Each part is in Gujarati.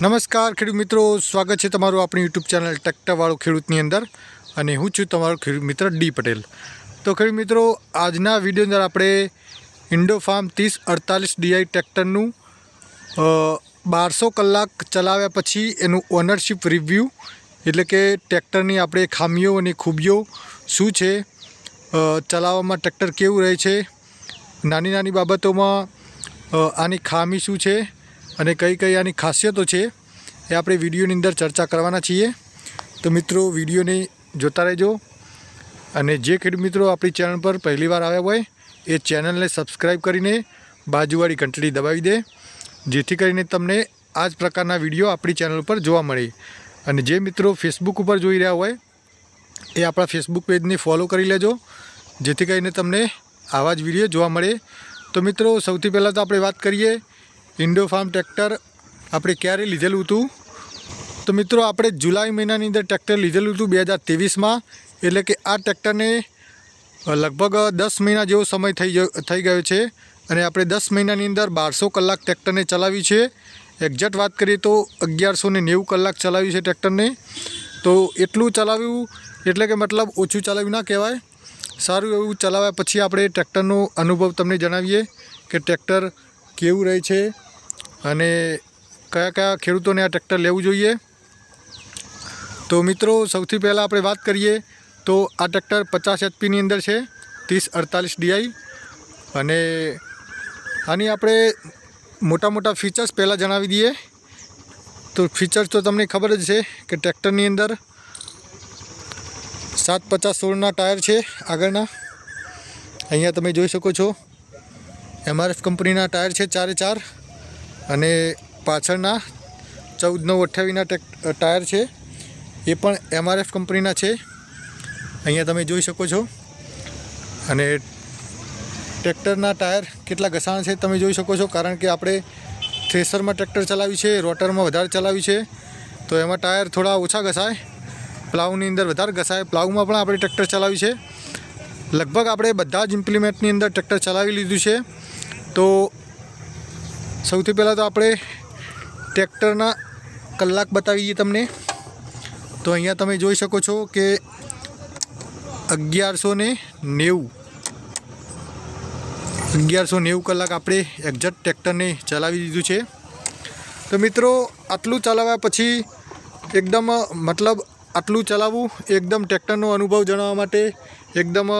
નમસ્કાર, ખેડૂત મિત્રો. સ્વાગત છે તમારું આપણી યુટ્યુબ ચેનલ ટેક્ટરવાળો ખેડૂતની અંદર અને હું છું તમારો ખેડૂત મિત્ર ડી પટેલ. તો ખેડૂત મિત્રો, આજના વીડિયો અંદર આપણે ઇન્ડો ફાર્મ ત્રીસ અડતાલીસ ડીઆઈ ટ્રેક્ટરનું બારસો કલાક ચલાવ્યા પછી એનું ઓનરશિપ રિવ્યૂ એટલે કે ટ્રેક્ટરની આપણે ખામીઓ અને ખૂબીઓ શું છે ચલાવવામાં ટ્રેક્ટર કેવું રહે છે નાની નાની બાબતોમાં આની ખામી શું છે અને કઈ કઈ આની ખાસિયતો છે એ આપણે વિડીયોની અંદર ચર્ચા કરવાના છીએ. તો મિત્રો, વિડીયોને જોતા રહેજો. અને જે ખેડૂત મિત્રો આપણી ચેનલ પર પહેલીવાર આવ્યા હોય, એ ચેનલને સબસ્ક્રાઈબ કરીને બાજુવાળી ઘંટડી દબાવી દે, જેથી કરીને તમને આ જ પ્રકારના વીડિયો આપણી ચેનલ પર જોવા મળે. અને જે મિત્રો ફેસબુક ઉપર જોઈ રહ્યા હોય, એ આપણા ફેસબુક પેજને ફોલો કરી લેજો, જેથી કરીને તમને આવા જ વીડિયો જોવા મળે. તો મિત્રો, સૌથી પહેલાં તો આપણે વાત કરીએ ઇન્ડો ફાર્મ ટ્રેક્ટર આપણે ક્યારે લીધેલું હતું? તો મિત્રો, આપણે જુલાઈ મહિનાની અંદર ટ્રેક્ટર લીધેલું હતું બે હજાર ત્રેવીસમાં. એટલે કે આ ટ્રેક્ટરને લગભગ દસ મહિના જેવો સમય થઈ થઈ ગયો છે. અને આપણે દસ મહિનાની અંદર બારસો કલાક ટ્રેક્ટરને ચલાવ્યું છે. એક્ઝેક્ટ વાત કરીએ તો અગિયારસો ને નેવું કલાક ચલાવ્યું છે ટ્રેક્ટરને. તો એટલું ચલાવ્યું, એટલે કે મતલબ ઓછું ચલાવ્યું ના કહેવાય. સારું એવું ચલાવ્યા પછી આપણે ટ્રેક્ટરનો અનુભવ તમને જણાવીએ કે ટ્રેક્ટર કેવું રહે છે. અને કયા કયા ખેડૂતોને આ ટ્રેક્ટર લેવું જોઈએ? તો મિત્રો, સૌથી પહેલાં આપણે વાત કરીએ તો આ ટ્રેક્ટર પચાસ એચપીની અંદર છે, ત્રીસ અડતાલીસ ડીઆઈ. અને આની આપણે મોટા મોટા ફીચર્સ પહેલાં જણાવી દઈએ. તો ફીચર્સ તો તમને ખબર જ છે કે ટ્રેક્ટરની અંદર સાત પચાસ સોળના ટાયર છે આગળના. અહીંયા તમે જોઈ શકો છો એમઆરએફ કંપનીના ટાયર છે ચારે ચાર. અને પાછળના ચૌદ નવ અઠ્યાવીસના ટાયર છે, એ પણ એમઆરએફ કંપનીના છે. અહીંયા તમે જોઈ શકો છો. અને ટ્રેક્ટરના ટાયર કેટલા ઘસાણ છે તમે જોઈ શકો છો, કારણ કે આપણે થ્રેસરમાં ટ્રેક્ટર ચલાવ્યું છે, રોટરમાં વધારે ચલાવ્યું છે, તો એમાં ટાયર થોડા ઓછા ઘસાય પ્લાવની અંદર વધારે ઘસાય પ્લાવમાં પણ આપણે ટ્રેક્ટર ચલાવ્યું છે. લગભગ આપણે બધા જ ઇમ્પ્લિમેન્ટની અંદર ટ્રેક્ટર ચલાવી લીધું છે. તો સૌથી પહેલાં તો આપણે ટ્રેક્ટરના કલાક બતાવીએ તમને. તો અહીંયા તમે જોઈ શકો છો કે અગિયારસો ને નેવું. અગિયારસો નેવું કલાક આપણે એક્ઝેક્ટ ટ્રેક્ટરને ચલાવી દીધું છે. તો મિત્રો, આટલું ચલાવ્યા પછી એકદમ, મતલબ આટલું ચલાવવું, એકદમ ટ્રેક્ટરનો અનુભવ જણાવવા માટે એકદમ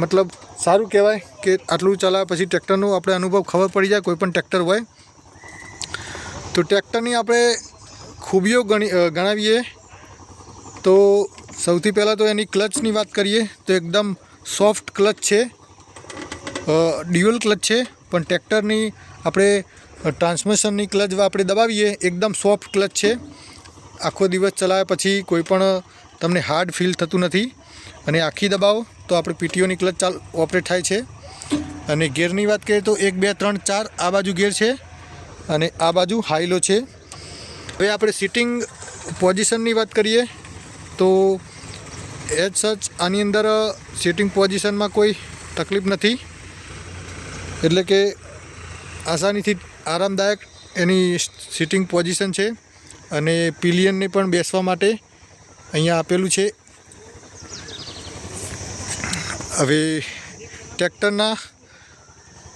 મતલબ સારું કહેવાય કે આટલું ચલાવ્યા પછી ટ્રેક્ટરનો આપણે અનુભવ ખબર પડી જાય, કોઈ પણ ટ્રેક્ટર હોય. તો ટ્રેક્ટરની આપણે ખૂબીઓ ગણી ગણાવીએ. તો સૌથી પહેલાં તો એની ક્લચની વાત કરીએ, તો એકદમ સોફ્ટ ક્લચ છે. ડ્યુઅલ ક્લચ છે, પણ ટ્રેક્ટરની આપણે ટ્રાન્સમિશનની ક્લચ આપણે દબાવીએ, એકદમ સોફ્ટ ક્લચ છે. આખો દિવસ ચલાવ્યા પછી કોઈ પણ તમને હાર્ડ ફીલ થતું નથી. અને આખી દબાવો. તો આપણે પીટીઓની ક્લચ ચાલ ઓપરેટ થાય છે. અને ગેરની વાત કરીએ તો એક, બે, ત્રણ, ચાર આ બાજુ ગેર છે અને આ બાજુ હાઈલો છે. હવે આપણે સિટિંગ પોઝિશનની વાત કરીએ તો એજ સચ આની અંદર સિટિંગ પોઝિશનમાં કોઈ તકલીફ નથી. એટલે કે આસાનીથી આરામદાયક એની સિટિંગ પોઝિશન છે અને પિલિયનને પણ બેસવા માટે અહીંયા આપેલું છે હવે ટ્રેક્ટરના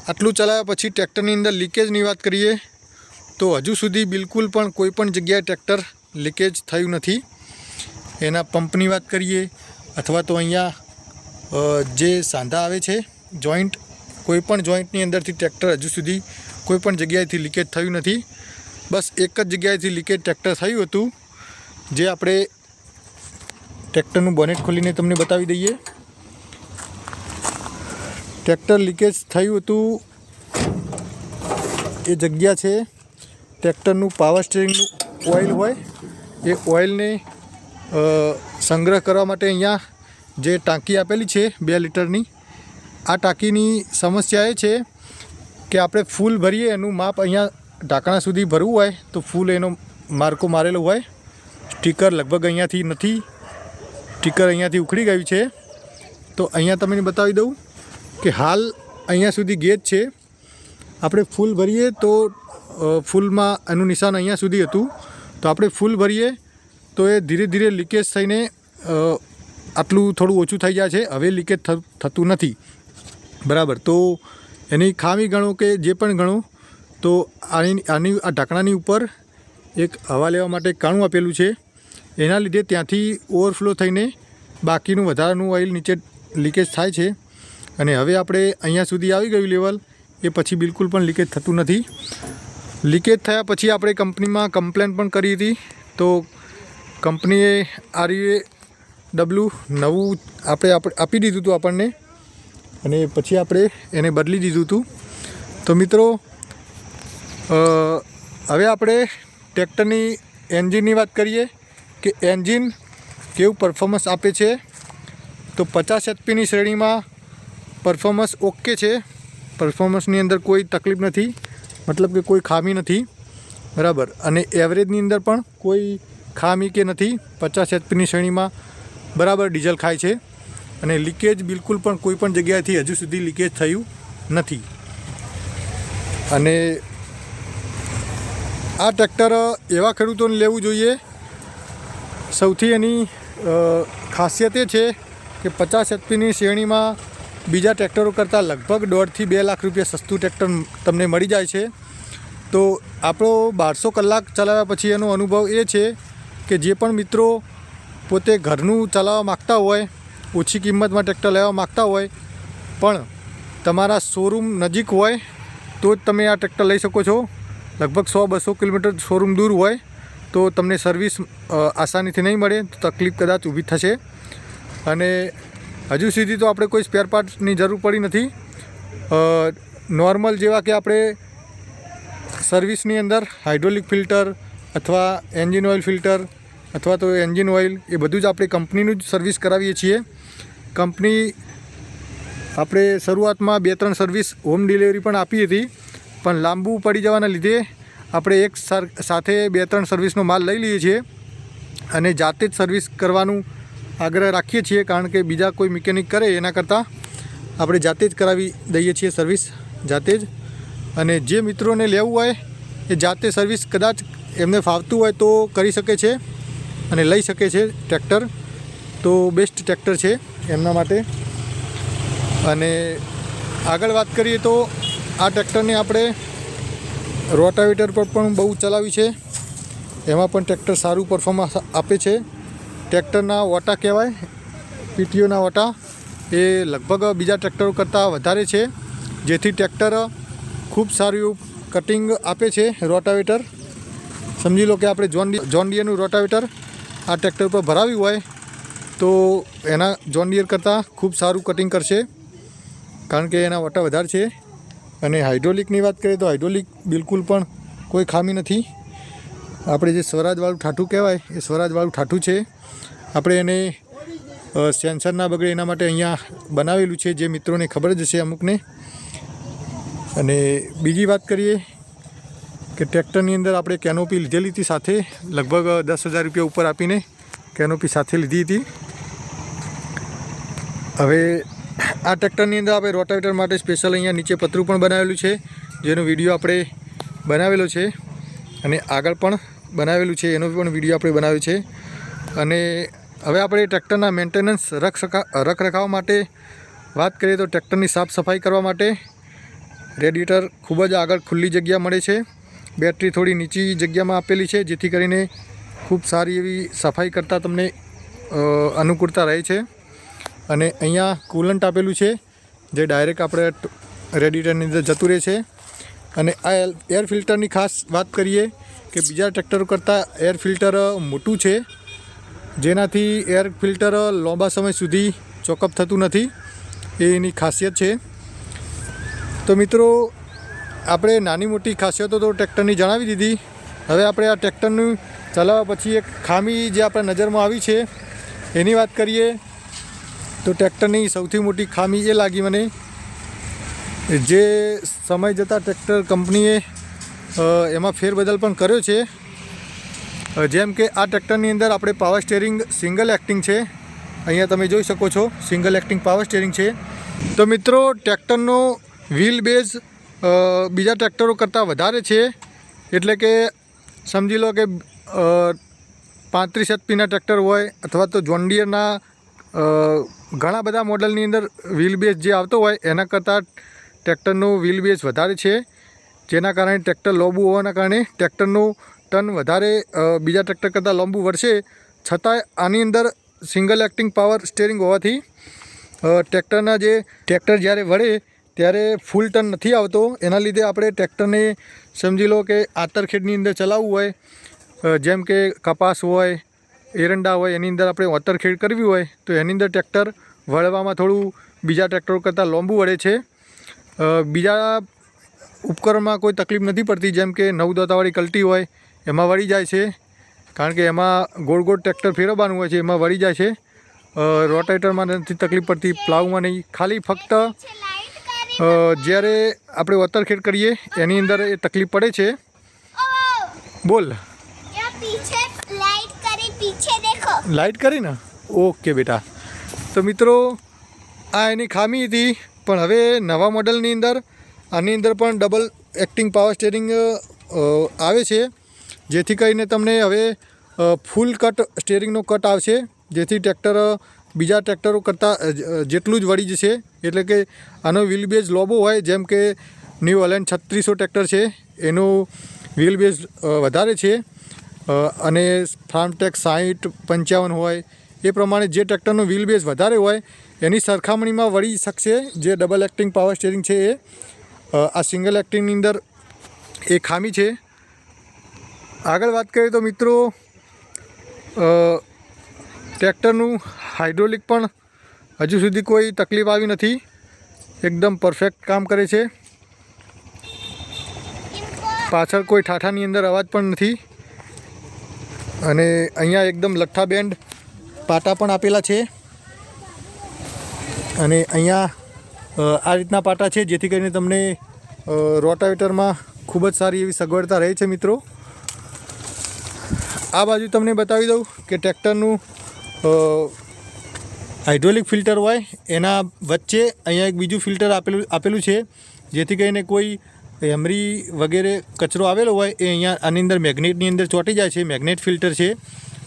આટલું ચલાવ્યા પછી ટ્રેક્ટરની અંદર લીકેજની વાત કરીએ, તો હજુ સુધી બિલકુલ પણ કોઈ પણ જગ્યાએ ટ્રેક્ટર લીકેજ થયું નથી. એના પંપની વાત કરીએ, અથવા તો અહીંયા જે સાંધા આવે છે, જોઈન્ટ, કોઈ પણ જોઈન્ટની અંદરથી ટ્રેક્ટર હજુ સુધી કોઈ પણ જગ્યાએથી લીકેજ થયું નથી. બસ એક જ જગ્યાએથી લીકેજ ટ્રેક્ટર થયું હતું, જે આપણે ટ્રેક્ટરનું બોનેટ ખોલીને તમને બતાવી દઈએ. ટ્રેક્ટર લીકેજ થયું હતું. એ જગ્યા છે. ટ્રેક્ટરનું પાવર સ્ટીરિંગનું ઓઇલ હોય. એ ઓઇલને સંગ્રહ કરવા માટે અહીંયા જે ટાંકી આપેલી છે, બે લીટરની, આ ટાંકીની સમસ્યા એ છે કે આપણે ફૂલ ભરીએ, એનું માપ અહીંયા ઢાંકણા સુધી ભરવું હોય, તો ફૂલ એનો માર્કો મારેલો હોય. સ્ટીકર લગભગ અહીંયાથી નથી, સ્ટીકર અહીંયાથી ઉખડી ગયું છે. તો અહીંયા તમને બતાવી દઉં. કે હાલ અહીંયા સુધી ગેજ છે. આપણે ફૂલ ભરીએ તો ફૂલમાં એનું નિશાન અહીંયા સુધી હતું. તો આપણે ફૂલ ભરીએ તો એ ધીરે ધીરે લીકેજ થઈને આટલું થોડું ઓછું થઈ જાય છે. હવે લીકેજ થતું નથી. બરાબર. તો એની ખામી ગણો કે જે પણ ગણો, તો આની આની, આ ઢાંકણાની ઉપર એક હવા લેવા માટે કાણું આપેલું છે. એના લીધે ત્યાંથી ઓવરફ્લો થઈને બાકીનું વધારાનું ઓઇલ નીચે લીકેજ થાય છે. અને હવે આપણે અહીંયા સુધી આવી ગયું લેવલ. એ પછી બિલકુલ પણ લીકેજ થતું નથી. લીકેજ થયા પછી આપણે કંપનીમાં કમ્પ્લેન પણ કરી હતી. તો કંપનીએ આ રીતે ડબલું નવું આપણે આપણે આપી દીધું હતું આપણને. અને પછી આપણે એને બદલી દીધું હતું. તો મિત્રો હવે આપણે ટ્રેક્ટરની એન્જિનની વાત કરીએ કે એન્જિન કેવું પરફોર્મન્સ આપે છે. તો પચાસ એચપીની શ્રેણીમાં પરફોર્મન્સ ઓકે છે. પરફોર્મન્સની અંદર કોઈ તકલીફ નથી. મતલબ કે કોઈ ખામી નથી. બરાબર. અને એવરેજની અંદર પણ કોઈ ખામી કે નથી. પચાસ એચપીની શ્રેણીમાં બરાબર ડીઝલ ખાય છે. અને લીકેજ બિલકુલ પણ કોઈ પણ જગ્યાએથી હજુ સુધી લીકેજ થયું નથી. અને આ ટ્રેક્ટર એવા ખેડૂતોને લેવું જોઈએ. સૌથી એની ખાસિયત એ છે કે પચાસ એચપીની શ્રેણીમાં બીજા ટ્રેક્ટરો કરતાં લગભગ દોઢથી બે લાખ રૂપિયા સસ્તું ટ્રેક્ટર તમને મળી જાય છે. તો આપણો બારસો કલાક ચલાવ્યા પછી એનો અનુભવ એ છે કે જે પણ મિત્રો પોતે ઘરનું ચલાવવા માગતા હોય, ઓછી કિંમતમાં ટ્રેક્ટર લેવા માગતા હોય, પણ તમારા શોરૂમ નજીક હોય, તો જ તમે આ ટ્રેક્ટર લઈ શકો છો. લગભગ સો બસો કિલોમીટર શોરૂમ દૂર હોય, તો તમને સર્વિસ આસાનીથી નહીં મળે, તો તકલીફ કદાચ ઊભી થશે. અને હજુ સુધી તો આપણે કોઈ સ્પેર પાર્ટની જરૂર પડી નથી. નોર્મલ જેવા કે આપણે સર્વિસની અંદર હાઇડ્રોલિક ફિલ્ટર અથવા એન્જિન ઓઇલ ફિલ્ટર અથવા તો એન્જિન ઓઇલ એ બધું જ આપણે કંપનીનું જ સર્વિસ કરાવીએ છીએ. કંપની આપણે શરૂઆતમાં બે ત્રણ સર્વિસ હોમ ડિલિવરી પણ આપી હતી, પણ લાંબુ પડી જવાના લીધે આપણે એક સાથે બે ત્રણ સર્વિસનો માલ લઈ લઈએ છીએ અને જાતે જ સર્વિસ કરવાનું આગ્રહ રાખીએ છીએ કારણ કે બીજા કોઈ મિકેનિક કરે એના કરતાં આપણે જાતે જ કરાવી દઈએ છીએ સર્વિસ, જાતે જ. અને જે મિત્રોને લેવું હોય એ જાતે સર્વિસ કદાચ એમને ફાવતું હોય તો કરી શકે છે અને લઈ શકે છે ટ્રેક્ટર. તો બેસ્ટ ટ્રેક્ટર છે એમના માટે. અને આગળ વાત કરીએ તો આ ટ્રેક્ટરને આપણે રોટાવેટર પર પણ બહુ ચલાવી છે. એમાં પણ ટ્રેક્ટર સારું પરફોર્મન્સ આપે છે. ટ્રેક્ટરના ઓટા કહેવાય, પીટીઓના ઓટા. એ લગભગ બીજા ટ્રેક્ટરો કરતાં વધારે છે, જેથી ટ્રેક્ટર ખૂબ સારું કટિંગ આપે છે રોટાવેટર. સમજી લો કે આપણે જોન જોનડિયરનું રોટાવેટર આ ટ્રેક્ટર પર ભરાવ્યું હોય, તો એના જોન ડિયર કરતાં ખૂબ સારું કટિંગ કરશે, કારણ કે એના વટા વધારે છે. અને હાઇડ્રોલિકની વાત કરીએ તો હાઇડ્રોલિક બિલકુલ પણ કોઈ ખામી નથી. આપણે જે સ્વરાજવાળું ઠાઠું કહેવાય, એ સ્વરાજવાળું ઠાઠું છે. આપણે એને સેન્સર ના બગડે એના માટે અહીંયા બનાવેલું છે જે મિત્રોને ખબર જ હશે અમુકને. અને બીજી વાત કરીએ કે ટ્રેક્ટરની અંદર આપણે કેનોપી લીધેલી હતી સાથે, લગભગ દસ હજાર રૂપિયા ઉપર આપીને કેનોપી સાથે લીધી હતી. હવે આ ટ્રેક્ટરની અંદર આપણે રોટાવેટર માટે સ્પેશિયલ અહીંયા નીચે પતરું પણ બનાવેલું છે, જેનો વીડિયો આપણે બનાવેલો છે. અને આગળ પણ બનાવેલું છે, એનો પણ વીડિયો આપણે બનાવ્યો છે. અને હવે આપણે ટ્રેક્ટરના મેન્ટેનન્સ રખ રખરખાવ માટે વાત કરીએ તો ટ્રેક્ટરની સાફ સફાઈ કરવા માટે રેડિએટર ખૂબ જ આગળ ખુલ્લી જગ્યા મળે છે. બેટરી થોડી નીચી જગ્યામાં આપેલી છે, જેથી કરીને ખૂબ સારી એવી સફાઈ કરતાં તમને અનુકૂળતા રહે છે. અને અહીંયા કુલન્ટ આપેલું છે, જે ડાયરેક્ટ આપણે રેડિએટરની અંદર જતું રહે છે. અને આ એર ફિલ્ટરની ખાસ વાત કરીએ કે બીજા ટ્રેક્ટરો કરતાં એર ફિલ્ટર મોટું છે. જેનાથી એર ફિલ્ટર લાંબા સમય સુધી ચોકઅપ થતું નથી. એ એની ખાસિયત છે. તો મિત્રો, આપણે નાની મોટી ખાસિયતો તો ટ્રેક્ટરની જણાવી દીધી. હવે આપણે આ ટ્રેક્ટરનું ચલાવવા પછી એક ખામી જે આપણા નજરમાં આવી છે, એની વાત કરીએ તો ટ્રેક્ટરની સૌથી મોટી ખામી એ લાગી મને જે સમય જતાં ટ્રેક્ટર કંપનીએ એમાં ફેરબદલ પણ કર્યો છે. જેમ કે આ ટ્રેક્ટરની અંદર આપણે પાવર સ્ટેરિંગ સિંગલ એક્ટિંગ છે. અહીંયા તમે જોઈ શકો છો સિંગલ એક્ટિંગ પાવર સ્ટેરિંગ છે. તો મિત્રો, ટ્રેક્ટરનો વ્હીલ બેઝ બીજા ટ્રેક્ટરો કરતાં વધારે છે. એટલે કે સમજી લો કે પાંત્રીસ એચપીના ટ્રેક્ટર હોય અથવા તો જોન્ડિયરના ઘણા બધા મોડલની અંદર વ્હીલ બેઝ જે આવતો હોય, એના કરતાં ટ્રેક્ટરનું વ્હીલ બેઝ વધારે છે. જેના કારણે ટ્રેક્ટર લોબુ હોવાના કારણે ટ્રેક્ટરનું ટન વધારે બીજા ટ્રેક્ટર કરતાં લાંબુ વળશે. છતાંય આની અંદર સિંગલ એક્ટિંગ પાવર સ્ટેરિંગ હોવાથી ટ્રેક્ટરના જે ટ્રેક્ટર જ્યારે વળે, ત્યારે ફૂલ ટન નથી આવતો. એના લીધે આપણે ટ્રેક્ટરને સમજી લો કે આતરખેડની અંદર ચલાવવું હોય જેમ કે કપાસ હોય, એરંડા હોય, એની અંદર આપણે આતરખેડ કરવી હોય, તો એની અંદર ટ્રેક્ટર વળવામાં થોડું બીજા ટ્રેક્ટરો કરતાં લાંબુ વળે છે. બીજા ઉપકરણમાં કોઈ તકલીફ નથી પડતી, જેમ કે નવ દોતાવાળી કલટી હોય એમાં વળી જાય છે, કારણ કે એમાં ગોળ ગોળ ટ્રેક્ટર ફેરવવાનું હોય છે, એમાં વળી જાય છે. રોટેટરમાં નથી તકલીફ પડતી, પ્લાવમાં નહીં. ખાલી ફક્ત જ્યારે આપણે વતરખેડ કરીએ, એની અંદર એ તકલીફ પડે છે. બોલ. લાઇટ કરી ને? ઓકે બેટા. તો મિત્રો, આ એની ખામી હતી, પણ હવે નવા મોડલની અંદર, આની અંદર પણ ડબલ એક્ટિંગ પાવર સ્ટેરિંગ આવે છે. જેથી કરીને તમને હવે ફૂલ કટ સ્ટેરિંગનો કટ આવશે. જેથી ટ્રેક્ટર બીજા ટ્રેક્ટરો કરતાં જેટલું જ વળી જશે. એટલે કે આનો વ્હીલ બેઝ લોબો હોય, જેમ કે ન્યૂ અલેન્ડ છત્રીસો ટ્રેક્ટર છે, એનું વ્હીલ બેઝ વધારે છે. અને ફાર્મટેક સાહીઠ પંચાવન હોય, એ પ્રમાણે જે ટ્રેક્ટરનો વ્હીલ બેઝ વધારે હોય, એની સરખામણીમાં વળી શકશે જે ડબલ એક્ટિંગ પાવર સ્ટેરિંગ છે એ. આ સિંગલ એક્ટિંગની અંદર એ ખામી છે. આગળ વાત કરીએ તો મિત્રો ટ્રેક્ટરનું હાઇડ્રોલિક પણ હજુ સુધી કોઈ તકલીફ આવી નથી. એકદમ પરફેક્ટ કામ કરે છે. પાછળ કોઈ ઠાઠાની અંદર અવાજ પણ નથી. અને અહીંયા એકદમ લઠ્ઠા બેન્ડ પાટા પણ આપેલા છે. અને અહીંયા આ રીતના પાટા છે જેથી કરીને તમને રોટાવેટરમાં ખૂબ જ સારી એવી સગવડતા રહે છે મિત્રો. આ બાજુ તમને બતાવી દઉં કે ટ્રેક્ટરનું હાઇડ્રોલિક ફિલ્ટર હોય, એના વચ્ચે અહીંયા એક બીજું ફિલ્ટર આપેલું આપેલું છે, જેથી કરીને કોઈ હેમરી વગેરે કચરો આવેલો હોય, એ અહીંયા આની અંદર મેગ્નેટની અંદર ચોંટી જાય છે, મેગ્નેટ ફિલ્ટર છે,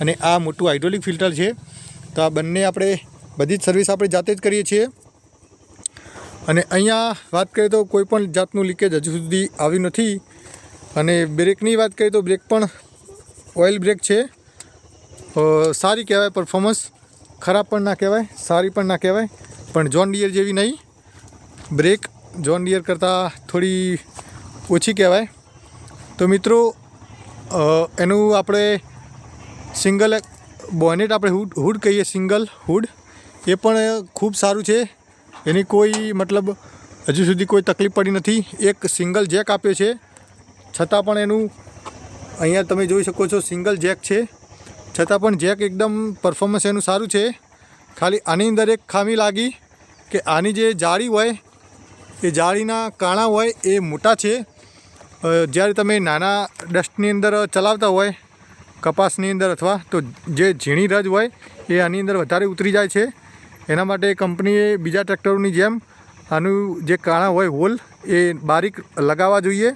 અને આ મોટું હાઇડ્રોલિક ફિલ્ટર છે. તો આ બંને આપણે બધી જ સર્વિસ આપણે જાતે જ કરીએ છીએ. અને અહીંયા વાત કરીએ તો કોઈ પણ જાતનું લીકેજ હજુ સુધી આવ્યું નથી. અને બ્રેકની વાત કરીએ તો બ્રેક પણ ઓઇલ બ્રેક છે. સારી કહેવાય પરફોર્મન્સ ખરાબ પણ ના કહેવાય, સારી પણ ના કહેવાય. પણ જોન ડિયર જેવી નહીં. બ્રેક જોન ડિયર કરતાં થોડી ઓછી કહેવાય. તો મિત્રો એનું આપણે સિંગલ બોનેટ આપણે હુડ હુડ કહીએ સિંગલ હુડ એ પણ ખૂબ સારું છે. એની કોઈ મતલબ હજુ સુધી કોઈ તકલીફ પડી નથી. એક સિંગલ જેક આપ્યો છે. છતાં પણ એનું અહીંયા તમે જોઈ શકો છો સિંગલ જેક છે. છતાં પણ જેક એકદમ પરફોર્મન્સ એનું સારું છે. ખાલી આની અંદર એક ખામી લાગી કે આની જે જાળી હોય, એ જાળીના કાણા હોય એ મોટા છે. જ્યારે તમે નાના ડસ્ટની અંદર ચલાવતા હોય, કપાસની અંદર અથવા તો જે ઝીણી રજ હોય, એ આની અંદર વધારે ઉતરી જાય છે. એના માટે કંપનીએ બીજા ટ્રેક્ટરોની જેમ આનું જે કાણા હોય, હોલ, એ બારીક લગાવવા જોઈએ.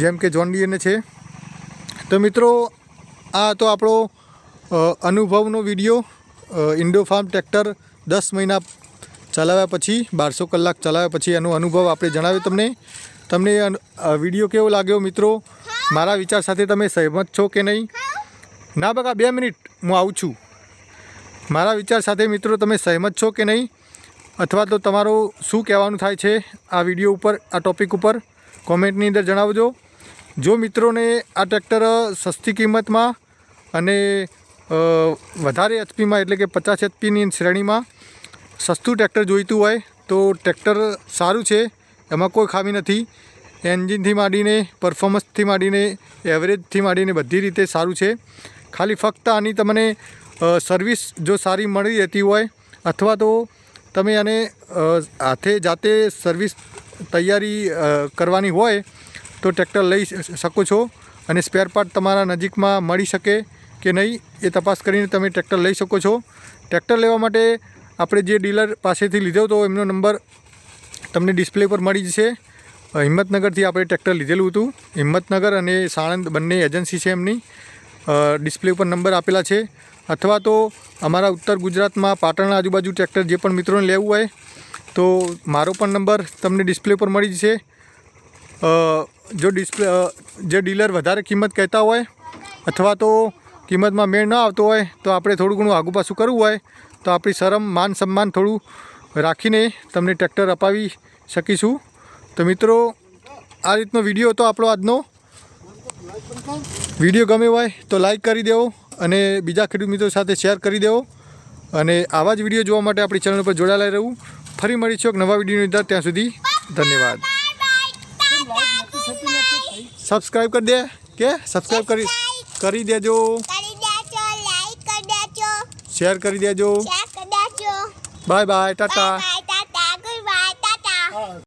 જેમ કે જોન ડીએને છે. તો મિત્રો, આ તો આપણો અનુભવનો વીડિયો ઇન્ડો ફાર્મ ટ્રેક્ટર દસ મહિના ચલાવ્યા પછી, બારસો કલાક ચલાવ્યા પછી એનો અનુભવ આપણે જણાવ્યો તમને. તમને વીડિયો કેવો લાગ્યો મિત્રો? મારા વિચાર સાથે તમે સહેમત છો કે નહીં? ના બકા, બે મિનિટ, હું આવું છું. મારા વિચાર સાથે મિત્રો, તમે સહેમત છો કે નહીં? અથવા તો તમારું શું કહેવાનું થાય છે આ વીડિયો ઉપર, આ ટોપિક ઉપર? કોમેન્ટની અંદર જણાવજો. જો મિત્રોને આ ટ્રેક્ટર સસ્તી કિંમતમાં અને વધારે એચપીમાં એટલે કે પચાસ એચપીની શ્રેણીમાં સસ્તું ટ્રેક્ટર જોઈતું હોય, તો ટ્રેક્ટર સારું છે. એમાં કોઈ ખામી નથી. એન્જિનથી માંડીને, પરફોર્મન્સથી માંડીને, એવરેજથી માંડીને બધી રીતે સારું છે. ખાલી ફક્ત આની તમને સર્વિસ જો સારી મળી રહેતી હોય, અથવા તો તમે આને હાથે જાતે સર્વિસ તૈયારી કરવાની હોય તો ટ્રેક્ટર લઈ શકો છો અને સ્પેર પાર્ટ તમારા નજીકમાં મળી શકે કે નહીં એ તપાસ કરીને તમે ટ્રેક્ટર લઈ શકો છો. ટ્રેક્ટર લેવા માટે આપણે જે ડીલર પાસેથી લીધો હતો એમનો નંબર તમને ડિસ્પ્લે પર મળી જશે. હિંમતનગરથી આપણે ટ્રેક્ટર લીધેલું હતું. હિંમતનગર અને સાણંદ બંને એજન્સી છે એમની. ડિસ્પ્લે ઉપર નંબર આપેલા છે. અથવા તો અમારા ઉત્તર ગુજરાતમાં પાટણના આજુબાજુ ટ્રેક્ટર જે પણ મિત્રોને લેવું હોય તો મારો પણ નંબર તમને ડિસ્પ્લે ઉપર મળી જશે. જો ડિસ્પ્લે જે ડીલર વધારે કિંમત કહેતા હોય અથવા તો કિંમતમાં મેળ ન આવતો હોય, તો આપણે થોડું ઘણું આગુ પાછું કરવું હોય, તો આપણી શરમ, માન સન્માન થોડું રાખીને તમને ટ્રેક્ટર અપાવી શકીશું. તો મિત્રો, આ રીતનો વીડિયો હતો આપણો આજનો. વીડિયો ગમે હોય તો લાઈક કરી દેવો અને બીજા ખેડૂત મિત્રો સાથે શેર કરી દેવો. અને આવા જ વીડિયો જોવા માટે આપણી ચેનલ પર જોડાયેલા રહેવું ફરી મળીશું એક નવા વિડીયોની અંદર. ત્યાં સુધી ધન્યવાદ. સબસ્ક્રાઈબ કરી દે. કે સબસ્ક્રાઈબ કરી કરી દેજો. કરી દેજો લાઈક કરી દેજો. શેર કરી દેજો. Bye bye Tata